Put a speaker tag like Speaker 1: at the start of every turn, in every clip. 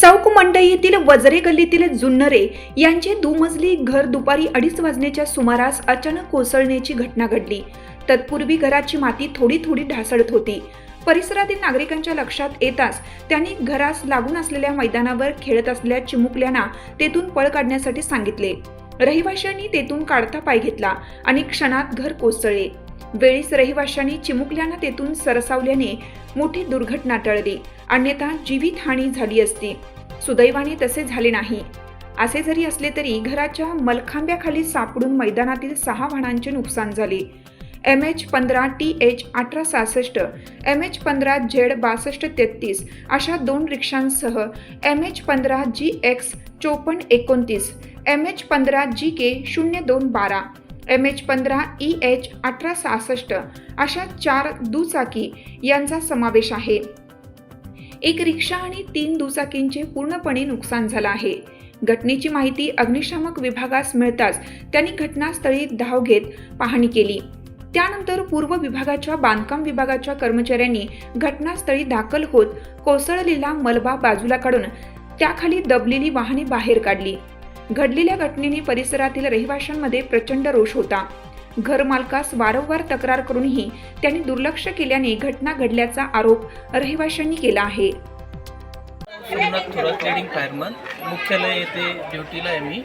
Speaker 1: चौक मंडईतील वजरे गल्लीतील जुन्नरे यांचे दुमजली घर दुपारी अडीच वाजण्याच्या सुमारास अचानक कोसळण्याची घटना घडली. तत्पूर्वी घराची माती थोडी थोडी ढासळत होती. परिसरातील नागरिकांच्या लक्षात येताच त्यांनी घरास लागून असलेल्या मैदानावर खेळत असलेल्या चिमुकल्यांना तेथून पळ काढण्यासाठी सांगितले. रहिवाशांनी तेथून काढता पाय घेतला आणि क्षणात घर कोसळले. वेळीच रहिवाशांनी चिमुकल्यानं तेथून सरसावल्याने मोठी दुर्घटना टळली. अन्यथा जीवितहानी झाली असती. सुदैवाने तसे झाले नाही. असे जरी असले तरी घराच्या मलखांब्याखाली सापडून मैदानातील सहा वाहनांचे नुकसान झाले. एम एच पंधरा टी एच अठरा सहासष्ट एम एच पंधरा झेड बासष्ट तेहतीस अशा दोन रिक्षांसह एम एच पंधरा जी एक्स चोपन्न एकोणतीस एम एच पंधरा जी के शून्य दोन बारा एम एच पंधरा ई एच अठरा सहासष्ट अशा चार दुचाकी यांचा समावेश आहे. एक रिक्षा आणि तीन दुचाकींचे पूर्णपणे नुकसान झालं आहे. घटनेची माहिती अग्निशामक विभागास मिळताच त्यांनी घटनास्थळी धाव घेत पाहणी केली. त्यानंतर पूर्व विभागाच्या बांधकाम विभागाच्या कर्मचाऱ्यांनी घटनास्थळी दाखल होत कोसळलेला मलबा बाजूला काढून त्याखाली दबलेली वाहने बाहेर काढली. घडलेल्या घटनेने परिसरातील रहिवाशांमध्ये प्रचंड रोष होता. घरमालकास वारंवार तक्रार करूनही त्यांनी दुर्लक्ष केल्याने घटना घडल्याचा आरोप रहिवाशांनी केला आहे.
Speaker 2: सोमनाथ थोरात फायरमन मुख्यालय येथे ड्युटीला आहे मी.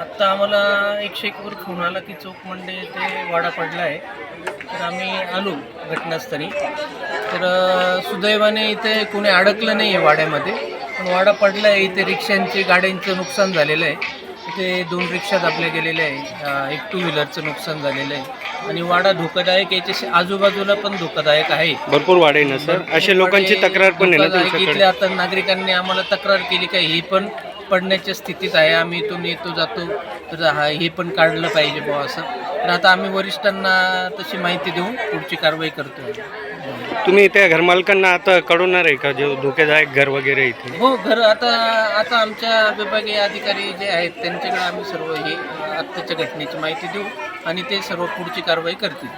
Speaker 2: आत्ता आम्हाला एकशे एकवर फोन आला की चौक मंडे येथे वाडा पडला आहे तर आम्ही आलो घटनास्थळी. तर सुदैवाने इथे कोणी अडकलं नाही आहे वाड्यामध्ये. पण वाडा पडला आहे इथे रिक्षांचे गाड्यांचं नुकसान झालेलं आहे इथे दोन रिक्षा दाबल्या गेलेल्या आहे. एक टू व्हीलरचं नुकसान झालेलं आहे. आणि वाडा धोकादायक याच्या आजूबाजूला पण धोकादायक आहे.
Speaker 3: भरपूर आहे ना सर? असे लोकांची तक्रार पण आहे ना
Speaker 2: धोकादायक.
Speaker 3: तुमच्याकडे?
Speaker 2: इथल्या आता नागरिकांनी आम्हाला तक्रार केली का ही पण पडण्याच्या स्थितीत आहे. आम्ही इथून येतो जातो तर हा हे पण काढलं पाहिजे बुवा असं. तर आता आम्ही वरिष्ठांना तशी माहिती देऊन पुढची कारवाई करतोय.
Speaker 3: तुम्ही त्या घरमालकांना आता कळवणार आहे का? जे धोकेदायक घर वगैरे इथे?
Speaker 2: हो घर आता आता आमच्या विभागीय अधिकारी जे आहेत त्यांच्याकडे आम्ही सर्व हे आत्ताच्या घटनेची माहिती देऊ आणि ते सर्व पुढची कारवाई करतील.